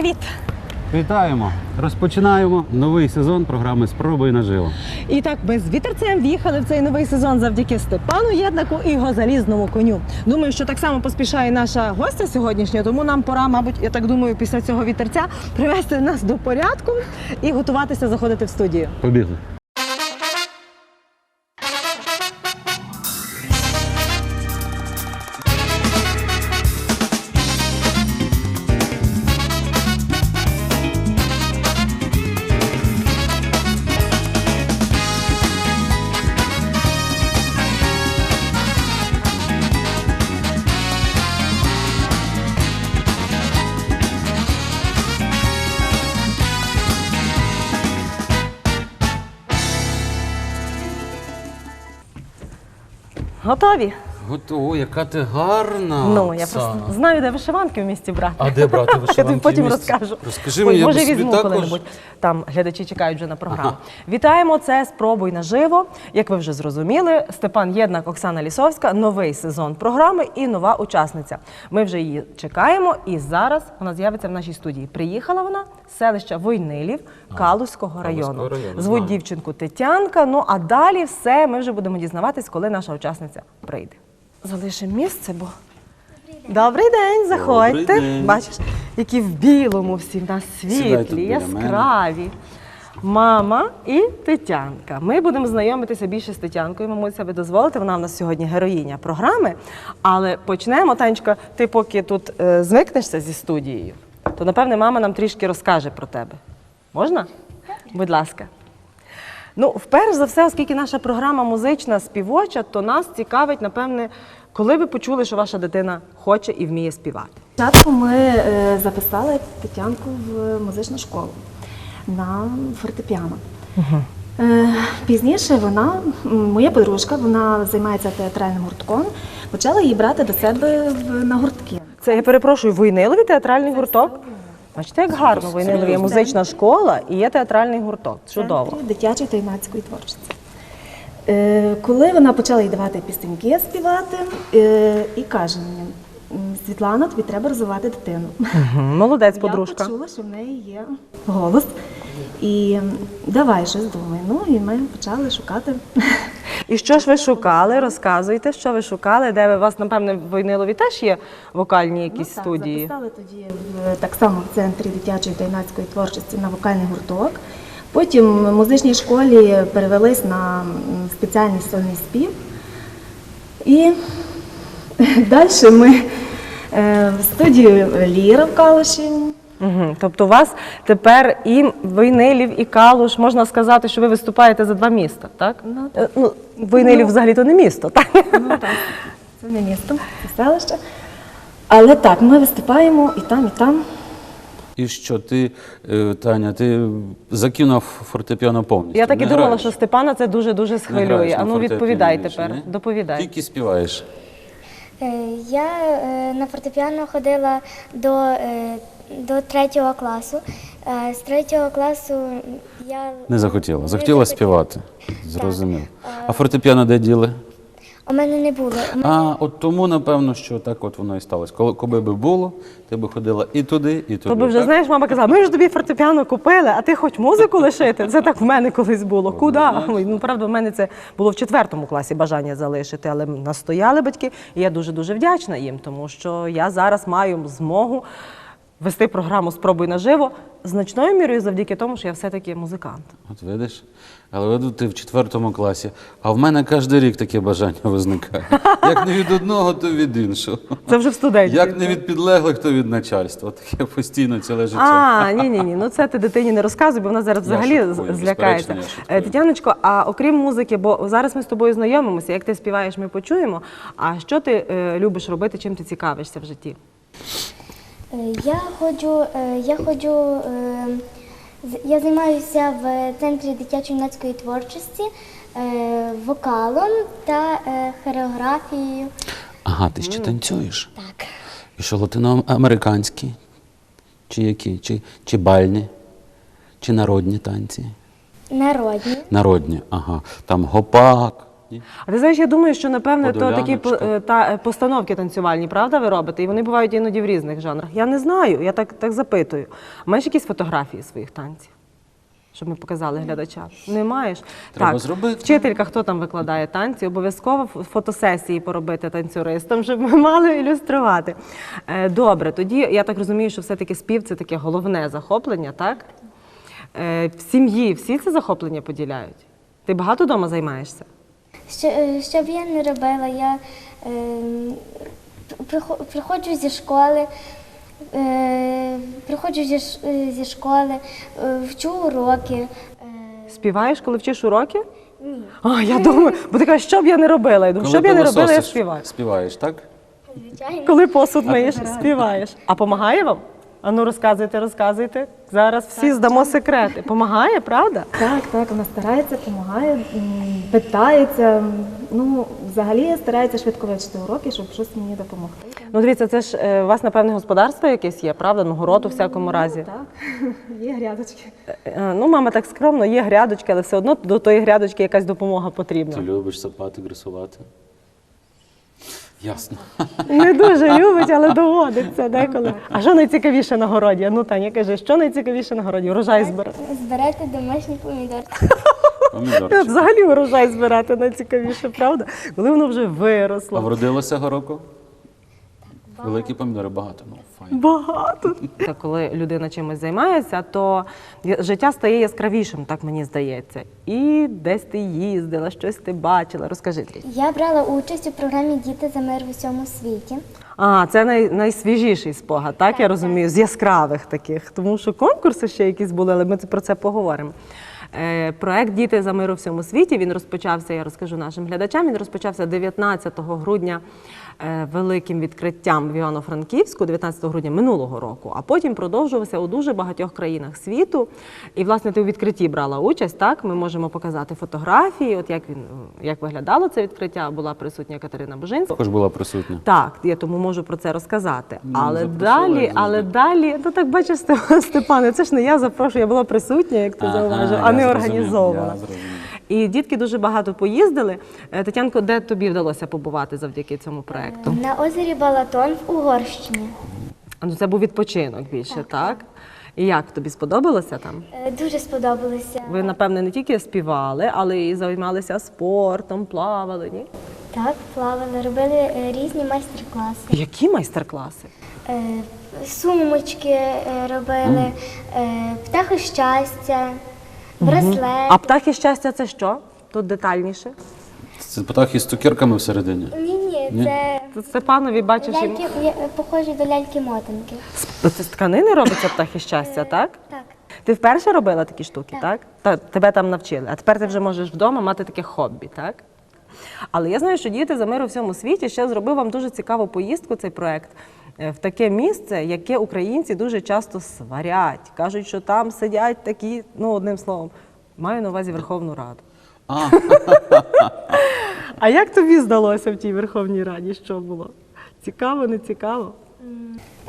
Привіт! Вітаємо! Розпочинаємо новий сезон програми Спробуй наживо. І так ми з вітерцем в'їхали в цей новий сезон завдяки Степану Єднаку і його залізному коню. Думаю, що так само поспішає наша гостя сьогоднішня, тому нам пора, мабуть, я так думаю, після цього вітерця привести нас до порядку і готуватися заходити в студію. Побігли. Готові? Готово, яка ти гарна. ну, я Оксана. просто знаю, де вишиванки в місті брати. А де брати Я вишиванки? тобі потім в місті? розкажу. Розкажи мені, я може би собі візьму також. коли-небудь. Там глядачі чекають вже на програму. Ага. Вітаємо це спробуй наживо. Як ви вже зрозуміли, Степан Єднак, Оксана Лісовська, новий сезон програми і нова учасниця. Ми вже її чекаємо, і зараз вона з'явиться в нашій студії. Приїхала вона з селища Войнилів Калузького району. району, Звуть знаю. дівчинку Тетянка. Ну а далі все ми вже будемо дізнаватись, коли наша учасниця прийде. Залишимо місце, бо. Добрий день, заходьте. Добрий день. Бачиш, які в білому всі в нас Сідай світлі, біля яскраві. Мама і Тетянка. Ми будемо знайомитися більше з Тетянкою. Мамуся, ви дозволите, вона в нас сьогодні героїня програми. Але почнемо, Танечка, ти поки тут е, звикнешся зі студією, то напевне мама нам трішки розкаже про тебе. Можна? Будь ласка. Ну, вперше за все, оскільки наша програма музична співоча, то нас цікавить, напевне, коли ви почули, що ваша дитина хоче і вміє співати. Спочатку ми е, записали Тетянку в музичну школу на фортепіано. Е, Пізніше вона, моя подружка, вона займається театральним гуртком, почала її брати до себе на гуртки. Це я перепрошую, Войнилові театральний гурток. Бачите, як гарно в Войнилові є музична школа і є театральний гурток. Чудово. Дитячої та юнацької творчості. Е, Коли вона почала їй давати пісеньки співати, е, і каже мені, Світлана, тобі треба розвивати дитину. Молодець, подружка. Я почула, що в неї є голос. І давай щось думай. Ну і ми почали шукати. І що ж ви шукали? Розказуйте, що ви шукали, де ви у вас, напевне, в Войнилові теж є вокальні якісь Ну, так, студії. Записали тоді так само в центрі дитячої та юнацької творчості на вокальний гурток. Потім в музичній школі перевелись на спеціальний сольний спів. І далі ми е, в студію Ліра в Калуші. Угу. Тобто у вас тепер і Войнилів, і Калуш, можна сказати, що ви виступаєте за два міста, так? Ну, Е, ну Войнилів взагалі то не місто, так? Ну, так. Це не місто, це селище. Але так, ми виступаємо і там, і там. І що ти, е, Таня, ти закинув фортепіано повністю? Я так і Не думала, граєш? що Степана це дуже-дуже Не схвилює. граєш на ну фортепіано відповідай більше, тепер. ні? Доповідай. Тільки співаєш. Е, Я е, на фортепіано ходила до, е, до третього класу. Е, З третього класу я Не захотіла. Захотіла співати. Зрозуміло. А фортепіано де діли? У мене не було. Мене- А от тому, напевно, що так от воно і сталося. Коли, коли би було, ти би ходила і туди, і туди. То би вже так? знаєш, мама казала, ми ж тобі фортепіано купили, а ти хоч музику лишити. Це так в мене колись було. Куди? Ну правда, в мене це було в четвертому класі бажання залишити, але настояли батьки, і я дуже дуже вдячна їм, тому що я зараз маю змогу вести програму Спробуй наживо значною мірою завдяки тому, що я все-таки музикант. От видиш? Але веду ти в четвертому класі, а в мене кожен рік таке бажання виникає. Як не від одного, то від іншого. Це вже в студенті. Як не від підлеглих, то від начальства. Таке постійно ціле життя. А, ні, ні, ні. Ну це ти дитині не розказуй, бо вона зараз взагалі злякається. Е, Тетяночко, а окрім музики, бо зараз ми з тобою знайомимося, як ти співаєш, ми почуємо. А що ти е, любиш робити, чим ти цікавишся в житті? Е, Я ходжу, е, я ходжу, е, я займаюся в центрі дитячо-юнацької творчості вокалом та хореографією. Ага, ти ще танцюєш. Так. І що латиноамериканські? Чи які? Чи, чи бальні? Чи народні танці? Народні. Народні, ага. Там гопак, Ні? А ти знаєш, я думаю, що напевне то такі е, та, е, постановки танцювальні, правда, ви робите? І вони бувають іноді в різних жанрах. Я не знаю, я так, так запитую. Маєш якісь фотографії своїх танців? Щоб ми показали глядачам. Не маєш? Треба так, зробити. Вчителька, хто там викладає танці, обов'язково фотосесії поробити танцюристам, щоб ми мали ілюструвати. Е, Добре, тоді я так розумію, що все-таки спів це таке головне захоплення, так? В сім'ї всі це захоплення поділяють. Ти багато вдома займаєшся? Що, е, що б я не робила, я е, прихо- приходжу зі школи, е, приходжу зі, е, зі школи, е, вчу уроки. Е, Співаєш, коли вчиш уроки? Ні. А, я думаю, бо ти кажеш, що б я не робила? Я думаю, що б я не робила, я співаю. Співаєш, так? звичайно. Коли посуд миєш, співаєш. А помагає вам? А ну розказуйте, розказуйте. Зараз всі здамо секрети. Помагає, правда? Так, так, вона старається, допомагає, питається. Ну, взагалі старається швидко вивчити уроки, щоб щось мені допомогти. Ну дивіться, це ж е, у вас, напевне, господарство якесь є, правда? Ну, город у всякому разі. Так, є грядочки. Е, Ну, мама так скромно, є грядочки, але все одно до тої грядочки якась допомога потрібна. Ти любиш сапати, гресувати? Ясно. Не дуже любить, але доводиться деколи. А що найцікавіше на городі? Ну, Таня, каже, що найцікавіше на городі? Урожай збирати. Збирати домашні помідорки. Помідорчик. Взагалі урожай збирати найцікавіше, правда? Коли воно вже виросло. А вродилося року? Великі помідори багато. Ну, файн. Багато. Та коли людина чимось займається, то життя стає яскравішим, так мені здається. І десь ти їздила, щось ти бачила. Розкажи трішки. Я брала участь у програмі Діти за мир в усьому світі. А, це най, найсвіжіший спогад, так, я розумію, з яскравих таких. Тому що конкурси ще якісь були, але ми про це поговоримо. Е, проект Діти за мир у всьому світі він розпочався, я розкажу нашим глядачам. Він розпочався 19 грудня великим відкриттям в Івано-Франківську, 19 грудня минулого року, а потім продовжувався у дуже багатьох країнах світу. І, власне, ти у відкритті брала участь. Так, ми можемо показати фотографії. От як він як виглядало це відкриття, була присутня Катерина Божинська. Також була присутня. Так, я тому можу про це розказати. Ну, але далі, але далі, ну так бачиш, Степане, це ж не я запрошую, я була присутня, як ти Ага, зауважив, а не зрозумів, організована. я зрозумів. І дітки дуже багато поїздили. Е, Тетянко, де тобі вдалося побувати завдяки цьому проекту? На озері Балатон в Угорщині. Ну, це був відпочинок більше, так? І як тобі сподобалося там? Е, Дуже сподобалося. Ви, напевне, не тільки співали, але і займалися спортом, плавали, ні? Так, плавали, робили е, різні майстер-класи. Які майстер-класи? Е, Сумочки е, робили, е, птахи щастя, браслет. А птахи щастя це що? Тут детальніше. Це птахи з цукерками всередині. Ні, ні, Ні? це Тут Степанові бачиш. їм- ляльки, я- похожі до ляльки-мотанки. З- Це з тканини робиться птахи щастя, так? Так. Ти вперше робила такі штуки, так? Та, тебе там навчили. А тепер ти вже можеш вдома мати таке хобі, так? Але я знаю, що діти за мир у всьому світі ще зробив вам дуже цікаву поїздку цей проект е, в таке місце, яке українці дуже часто сварять. Кажуть, що там сидять такі, ну одним словом, маю на увазі Верховну Раду. А, А як тобі здалося в тій Верховній Раді? Що було? Цікаво, не цікаво?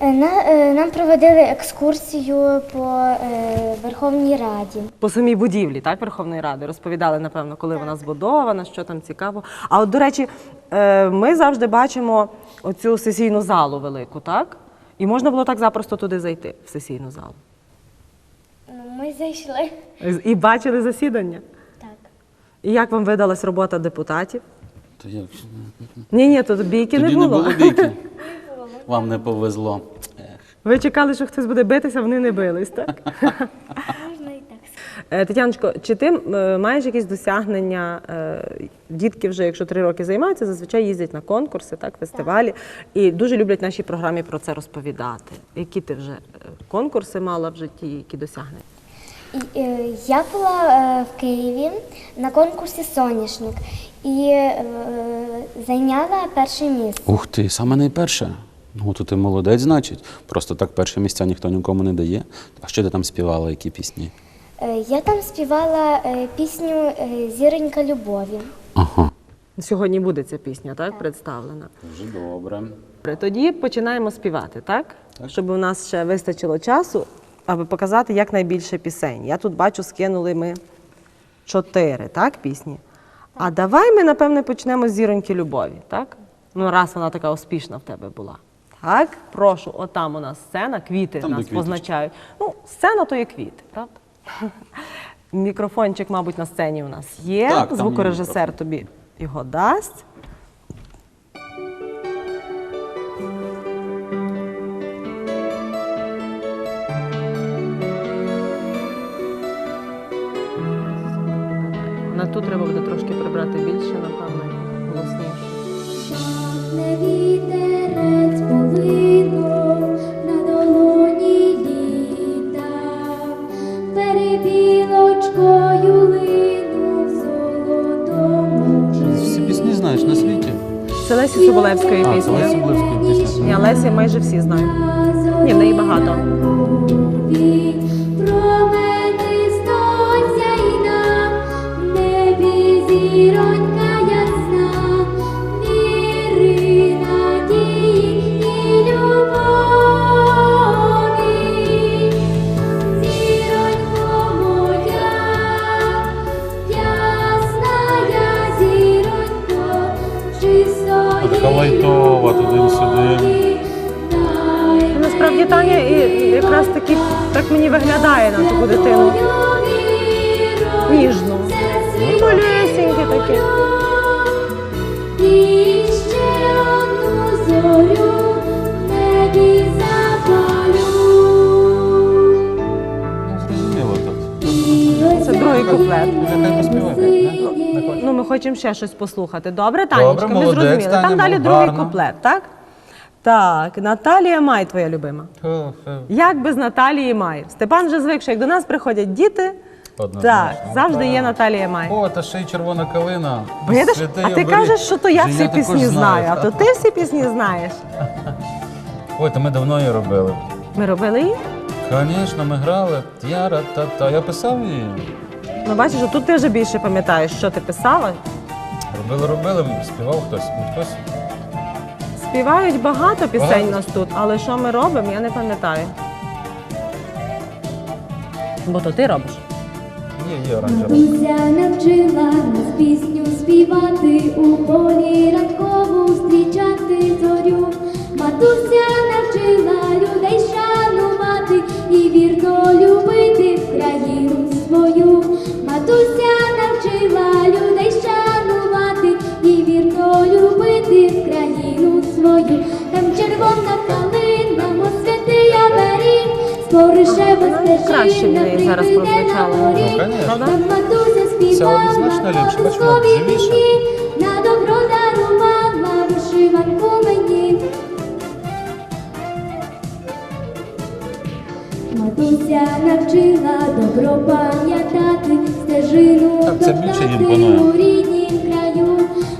Е, е, нам проводили екскурсію по е, Верховній Раді. По самій будівлі, так, Верховної Ради розповідали, напевно, коли вона збудована, що там цікаво. А от, до речі, е, ми завжди бачимо оцю сесійну залу велику, так? І можна було так запросто туди зайти, в сесійну залу. Ну, Ми зайшли. І бачили засідання. Так. І як вам видалась робота депутатів? то як? Ні, ні, тут бійки Тоді не було. бійки. Вам не повезло. Ви чекали, що хтось буде битися, вони не бились, так? Можна і так. Е, Тетяночко, чи ти е, маєш якісь досягнення? Е, Дітки вже, якщо три роки займаються, зазвичай їздять на конкурси, так, фестивалі, і дуже люблять в нашій програмі про це розповідати. Які ти вже е, конкурси мала в житті, які досягнення? Е, я була е, в Києві на конкурсі Соняшник і е, зайняла перше місце. Ух ти, саме найперше. Ну, то ти молодець, значить. Просто так перше місця ніхто нікому не дає. А що ти там співала, які пісні? Е, я там співала е, пісню е, Зіронька любові. Ага. Сьогодні буде ця пісня, так, представлена. Дуже добре. Добре, Тоді починаємо співати, так? Щоб у нас ще вистачило часу, аби показати якнайбільше пісень. Я тут бачу, скинули ми чотири, так, пісні. А давай ми, напевне, почнемо з зіроньки любові, так? Ну, раз вона така успішна в тебе була. Так, прошу, отам у нас сцена, квіти Там, нас позначають. Ну, сцена то є квіти, правда? Мікрофончик, мабуть, на сцені у нас є. Так, там є Звукорежисер тобі його дасть. На ту треба буде трошки прибрати більше, напевно, голосніше. Перебілочкою лину в золотому Всі пісні знаєш на світі. Це Лесі Соболевської А, це. Лесі Соболевської пісні. Ні, Лесі майже всі знаю. Ні, в неї багато. Промени сонця й на небі зіронька Така туди-сюди. Насправді Таня і якраз таки так мені виглядає на таку дитину. Ніжну. Ну, малюсеньке таке. І ще одну зорю в небі запалю. Ну. Це другий куплет. Хочемо ще щось послухати. Добре, Танечка, ми молодець, зрозуміли. Там Таня, далі ну, другий гарно. куплет, так? Так, Наталія Май, твоя любима. Фу. Як без Наталії Май? Степан вже звик, що як до нас приходять діти, Однозначно. так, завжди є Наталія Май. О, та ще й червона калина. Видиш? А ти оберіг. кажеш, що то я всі також пісні знаю, а то ти всі пісні знаєш. Ой, то ми давно її робили. Ми робили її? Звісно, ми грали. Тяра-та-та. Я писав її. Ну, бачиш, тут ти вже більше пам'ятаєш, що ти писала. Робили, робили, співав хтось. Ну, хтось. Співають багато пісень Багато. у нас тут, але що ми робимо, я не пам'ятаю. Бо то ти робиш. Є, є оранжева. Матуся навчила нас пісню співати, у полі ранкову зустрічати зорю. Матуся навчила людей шанувати і вірно любити країну свою. Матуся навчила людей шанувати і вірно любити країну свою. Там червона калина, мов святий Аверін, споришева стежина приведе на горі. Ну? Там матуся співала, Ця однозначно ліпше, Матуся навчила добро пам'ятати, стежину Так, це більше їм топтати у ріднім краю.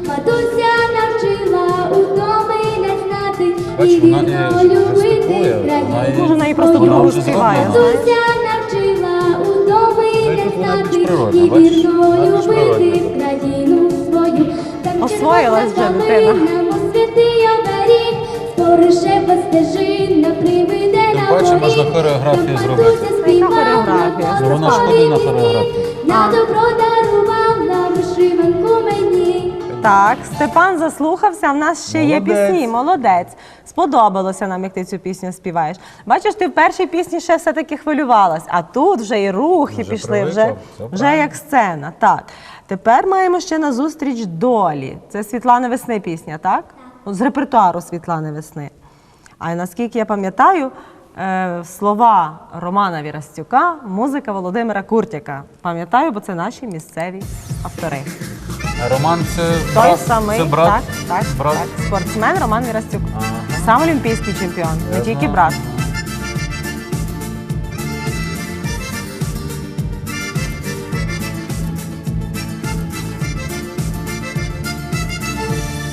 Матуся навчила утоми не знати і вірно любити країну. Може, вона просто другу співає. Матуся навчила утоми не знати і вірно любити країну свою. Там Освоїлась червона вже дитина. мов святий оберіг, споришева стежина приведе Горі. можна хореографію зробити. співала, хореографія? Ну, вона ж колоскові ходить на пісні, хореографію. На добро вишиванку мені. Так, Степан заслухався, а в нас ще є Молодець. пісні. Молодець. Сподобалося нам, як ти цю пісню співаєш. Бачиш, ти в першій пісні ще все-таки хвилювалась, а тут вже і рухи Вже пішли, вже, все вже правильно. як сцена. Так. Тепер маємо ще на зустріч долі. Це Світлани Весни пісня, так? Ну, З репертуару Світлани Весни. А наскільки я пам'ятаю, слова Романа Вірастюка, музика Володимира Куртяка. Пам'ятаю, бо це наші місцеві автори. Роман це Той брат, самий, це брат, так, так, брат. так, спортсмен Роман Вірастюк. Ага. Сам олімпійський чемпіон, не Я тільки знаю. брат.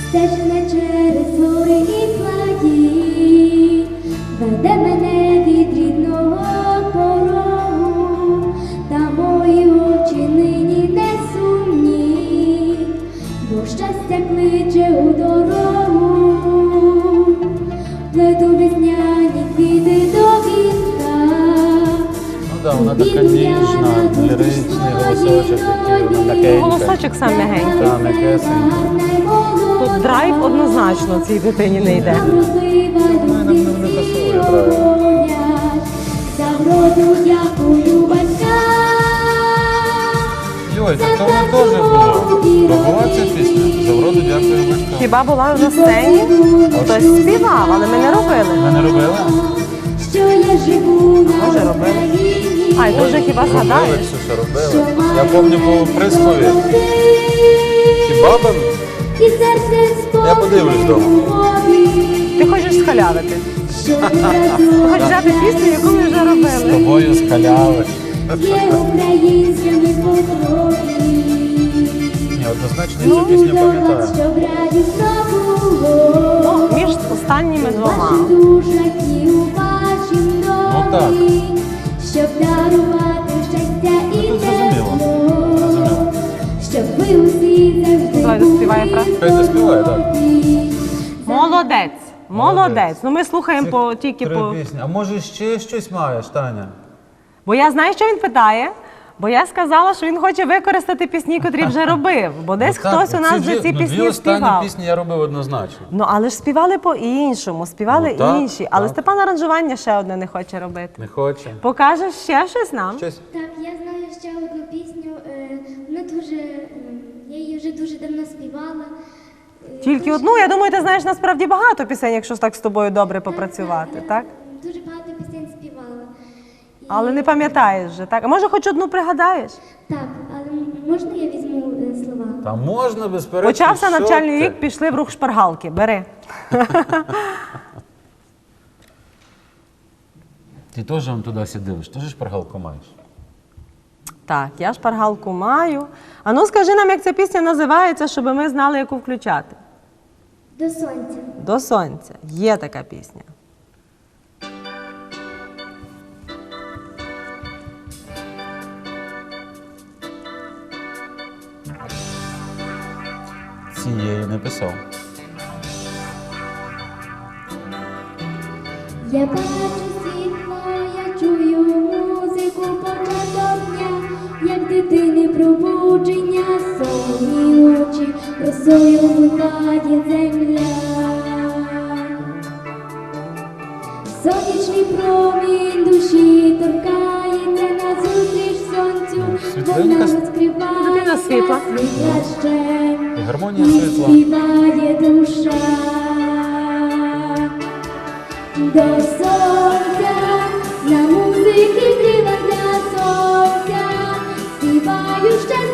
Стежина через гори і плаї, веде мене від рідного порогу, та мої очі нині не сумні, бо щастя кличе у дорогу, плету весняні квіти до вінка. Ну да, вона така ніжна, ліричний голосочок такий, вона м'якенька. Голосочок сам м'ягенький. Та, м'якесенька. Тут драйв однозначно цій дитині не йде. Йой, так то теж було. То була ця пісня? Завроду дякую батькам. Хіба була на сцені? Хтось співав, але ми не робили. Ми не робили? Що я живу на Може, робили. Ай, дуже хіба Робили, згадаєш? Ксюша, робили. Я пам'ятаю по прислові. Хіба б Я подивлюсь вдома. Ти хочеш схалявити. Хочеш взяти пісню, яку ми вже робили. з тобою скаляли? Є українськими по крові. Ні, однозначно я цю пісню пам'ятаю. Щоб радісно було. Між останніми двома. Душаки Ну, так. щоб дарувати щастя і Ну, тут зрозуміло. тепло, Зрозуміло. щоб ви усі завжди Давай, доспіває були фразу. Хай доспіває, так. здорові. Молодець. Молодець. Молодець. Ну ми слухаємо по тільки Три по. пісні. А може ще щось маєш, Таня? Бо я знаю, що він питає. Бо я сказала, що він хоче використати пісні, котрі вже робив. Бо десь Ну, так, хтось у нас вже ці ну, пісні Дві співав. пісні я робив однозначно. Ну але ж співали по-іншому, співали Ну, так, інші. Але. Степан аранжування ще одне не хоче робити. Не хоче. Покажеш ще щось нам? Щось? Так, я знаю ще одну пісню. е, Вона дуже, я її вже дуже давно співала. Е, Тільки дуже- одну. Я думаю, ти знаєш насправді багато пісень, якщо так з тобою добре попрацювати, так? Дуже багато Але не пам'ятаєш вже, так? А може хоч одну пригадаєш? Так, але можна я візьму е, слова? Та можна, безперечно. Почався що навчальний ти? рік, пішли в рух шпаргалки. Бери. Ти теж вон туди сидиш, теж шпаргалку маєш. Так, я шпаргалку маю. А ну скажи нам, як ця пісня називається, щоб ми знали, яку включати. До сонця. До сонця. Є така пісня. Цієї не. Я бачу світло, я чую музику початок дня, як дитини пробудження, сонні очі, росою вмикає земля. Сонячний промінь душі сонцю, світленька вона с- розкриває Дитина світла. світла ще. І гармонія І світла. співає душа до сонця, на музики крила для сонця, співаю щаслива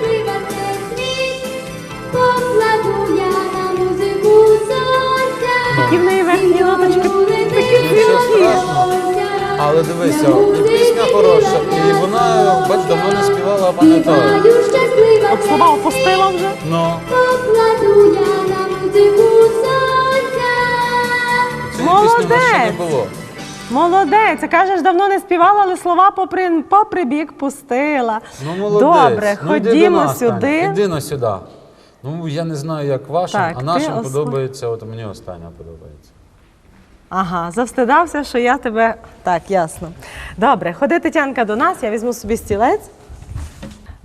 Але дивися, і пісня хороша, і вона, бач, давно не співала, а пам'ятаю. От слова опустила вже. Ну, Покладу я на музику сонця. цієї пісні в нас ще не Молодець! було. Молодець, а кажеш, давно не співала, але слова попри, попри бік пустила. Ну, молодець. Добре, ну, йди до ходімо нас, Таня, сюди. Іди на сюди. Ну, я не знаю, як вашим, Так, а ти нашим осла- подобається, от мені остання подобається. Ага, завстидався, що я тебе. Так, ясно. Добре, ходи Тетянка до нас, я візьму собі стілець.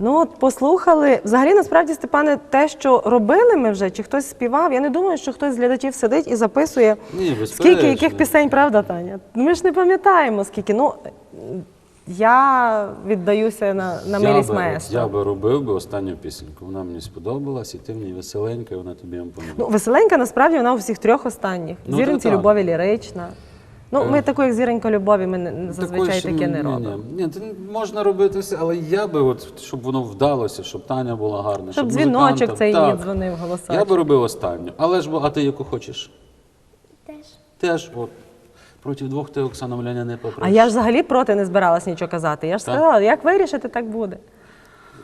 Ну, от послухали. Взагалі, насправді, Степане, те, що робили ми вже, чи хтось співав, я не думаю, що хтось з глядачів сидить і записує, Ні, скільки яких пісень, правда, Таня? Ми ж не пам'ятаємо, скільки. Ну, я віддаюся на, на я, милість би, маестро. я би робив би останню пісеньку. Вона мені сподобалась, і ти в ній веселенька, і вона тобі Ну, імпонує. веселенька, насправді, вона у всіх трьох останніх. Ну, Зіронці так. любові лірична. Ну, ми Е. таку, як зіронька любові, ми не- Такої зазвичай таке не ні, робимо. Ні, ні, це можна робити все, але я би, от, щоб воно вдалося, щоб Таня була гарна, Щоб щоб дзвіночок цей так. її дзвонив голосочок. Я би робив останню. Але ж, бо- а ти яку хочеш? Теж. Теж, от, проти двох ти, Оксана Мляня, не попреш. А я ж взагалі проти не збиралась нічого казати. Я ж Так. сказала, як вирішити, так буде.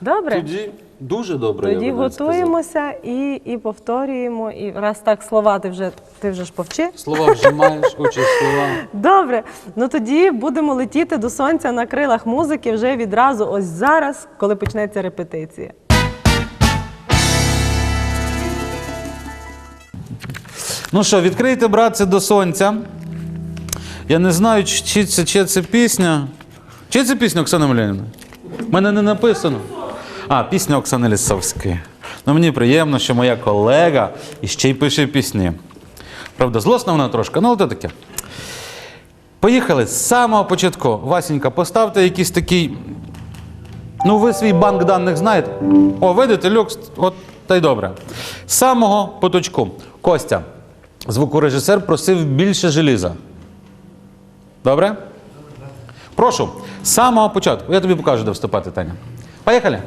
Добре. Тоді дуже добре. Тоді я би навіть сказав. готуємося і, і повторюємо. І раз так слова ти вже ти вже ж повчи. Слова вже маєш, учиш слова. Добре, ну тоді будемо летіти до сонця на крилах музики вже відразу, ось зараз, коли почнеться репетиція. Ну що, відкрийте, братці, до сонця. Я не знаю, чи це, чи це пісня, чи це пісня Оксани Мельянівни? У мене не написано. А, пісня Оксани Лісовської. Ну, мені приємно, що моя колега іще й пише пісні. Правда, злосна вона трошки, ну то таке. Поїхали з самого початку. Васенька, поставте якийсь такий. Ну, ви свій банк даних знаєте. О, видите, люкс, от та й добре. З самого поточку. Костя, звукорежисер просив більше желіза. Добре? Прошу, з самого початку. Я тобі покажу, де вступати, Таня. Поїхали.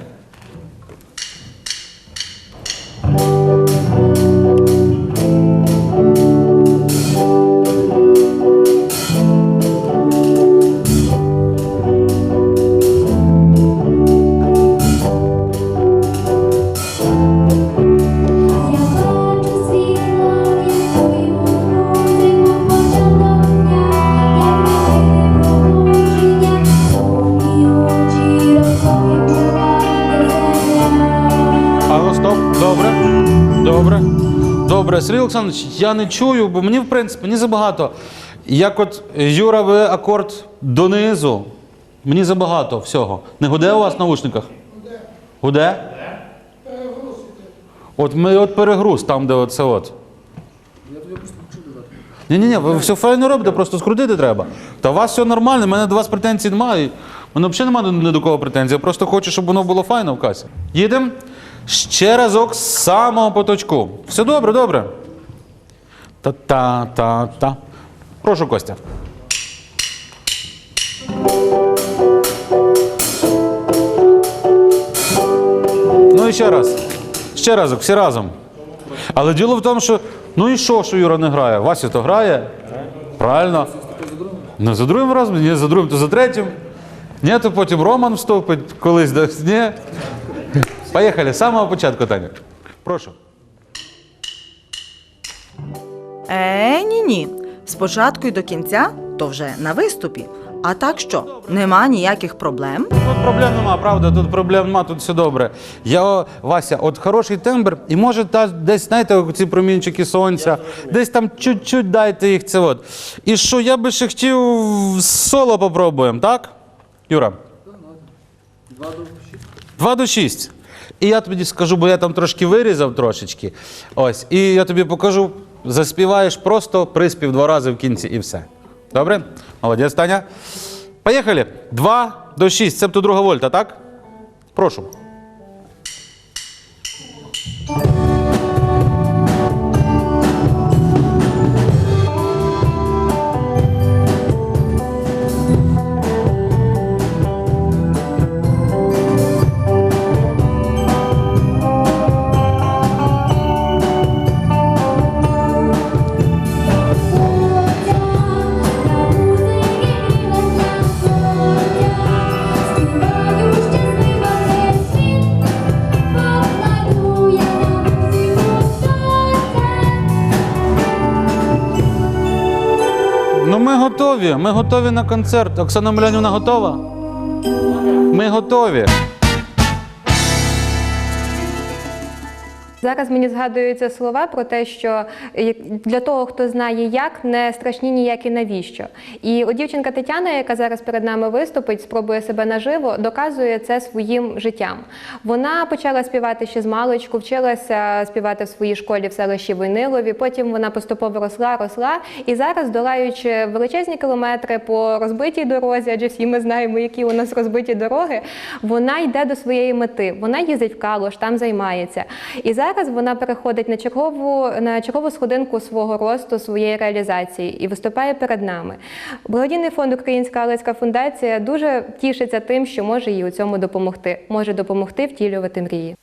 Добре. Сергій Олександрович, я не чую, бо мені, в принципі, не забагато. Як от Юра, ви акорд донизу, мені забагато всього. Не гуде у вас в наушниках? Гуде. Гуде? От ми от перегруз там, де оце от. Я тобі просто хочу додати. Ні-ні-ні, ви все файно робите, просто скрутити треба. Та у вас все нормально, в мене до вас претензій немає. У мене взагалі немає ні до кого претензій. Я просто хочу, щоб воно було файно в касі. Їдемо. Ще разок з самого поточку. Все добре, добре. Та-та-та-та. Прошу, Костя. Ну і ще раз. Ще разок, всі разом. Але діло в тому, що ну і що, що Юра не грає? Вася то грає. Правильно. Ну, за другим разом, ні, за другим, то за третім. Ні, то потім Роман вступить колись. Ні. Поїхали, з самого початку, Таня. Прошу. Е, ні, ні. Спочатку і до кінця, то вже на виступі. А так що, нема ніяких проблем? Тут проблем нема, правда, тут проблем нема, тут все добре. Я, о, Вася, от хороший тембр, і може та, десь, знаєте, ці промінчики сонця, десь там чуть-чуть дайте їх це от. І що, я би ще хотів соло попробуємо, так? Юра? Два до шість. І я тобі скажу, бо я там трошки вирізав трошечки. Ось, і я тобі покажу, заспіваєш просто приспів два рази в кінці і все. Добре? Молодець, Таня. Поїхали. Два до шість. Цебто друга вольта, так? Прошу. Готові. Ми готові на концерт. Оксана Милянівна готова? Ми готові. Зараз мені згадуються слова про те, що для того, хто знає як, не страшні ніякі навіщо. І от дівчинка Тетяна, яка зараз перед нами виступить, спробує себе наживо, доказує це своїм життям. Вона почала співати ще з маличку, вчилася співати в своїй школі в селищі Войнилові. Потім вона поступово росла, росла. І зараз, долаючи величезні кілометри по розбитій дорозі, адже всі ми знаємо, які у нас розбиті дороги, вона йде до своєї мети. Вона їздить в Калуш, там займається. І зараз вона переходить на чергову на чергову сходинку свого росту, своєї реалізації і виступає перед нами. Благодійний фонд Українська Алецька фундація дуже тішиться тим, що може їй у цьому допомогти, може допомогти втілювати мрії.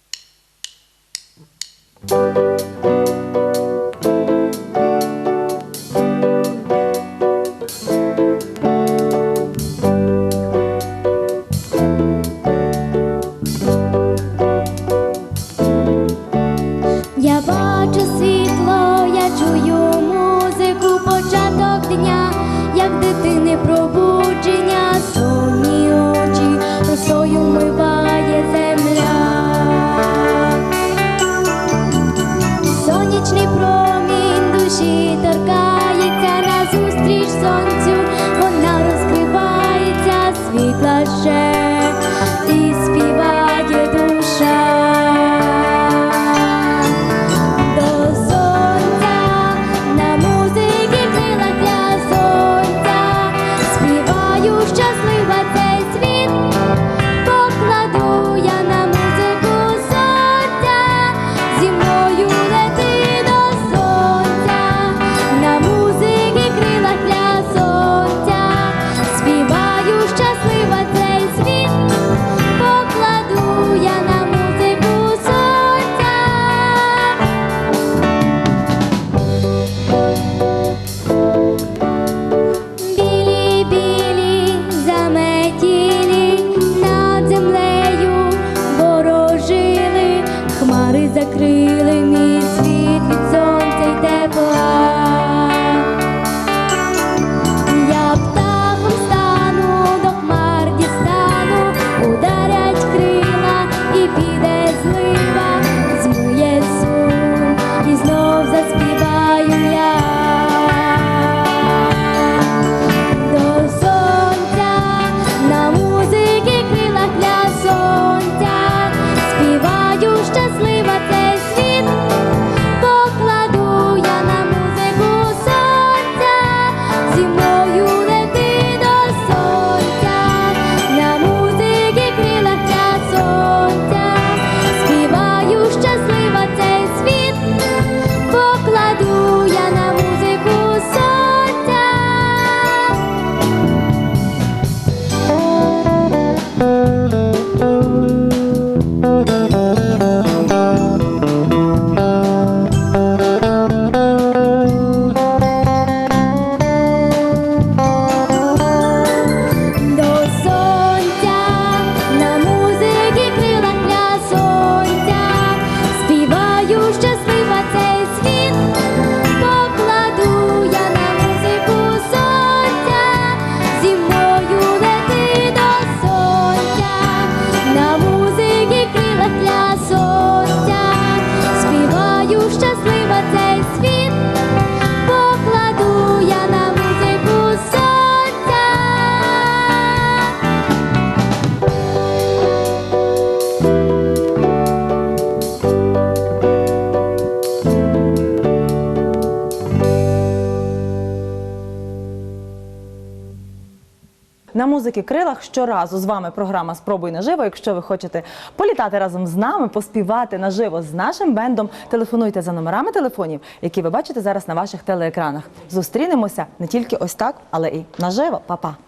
Музики крилах щоразу з вами програма Спробуй наживо. Якщо ви хочете політати разом з нами, поспівати наживо з нашим бендом, телефонуйте за номерами телефонів, які ви бачите зараз на ваших телеекранах. Зустрінемося не тільки ось так, але і наживо. Па-па!